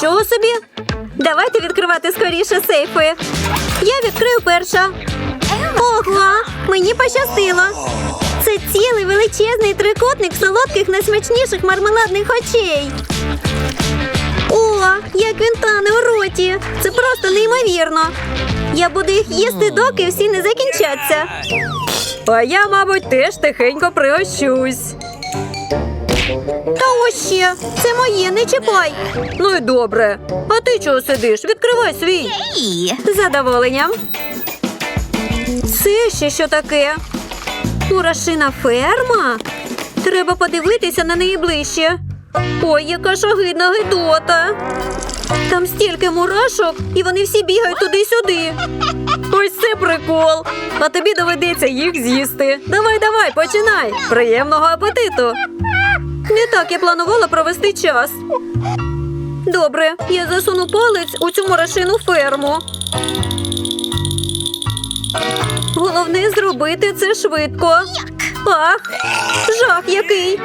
Чого собі? Давайте відкривати скоріше сейфи. Я відкрию перша. Ого, мені пощастило. Це цілий величезний трикутник солодких найсмачніших мармеладних очей. О, як він тане у роті. Це просто неймовірно. Я буду їх їсти, доки всі не закінчаться. А я, мабуть, теж тихенько пригощусь. Та ось ще, це моє, не чіпай. Ну і добре. А ти чого сидиш? Відкривай свій. З задоволенням. Це ще що таке? Мурашина ферма? Треба подивитися на неї ближче. Ой, яка шагидна гидота. Там стільки мурашок, і вони всі бігають туди-сюди. Ось це прикол. А тобі доведеться їх з'їсти. Давай, давай, починай. Приємного апетиту. Не так я планувала провести час. Добре, я засуну палець у цю мурашину ферму. Головне зробити це швидко. Ах, жах який.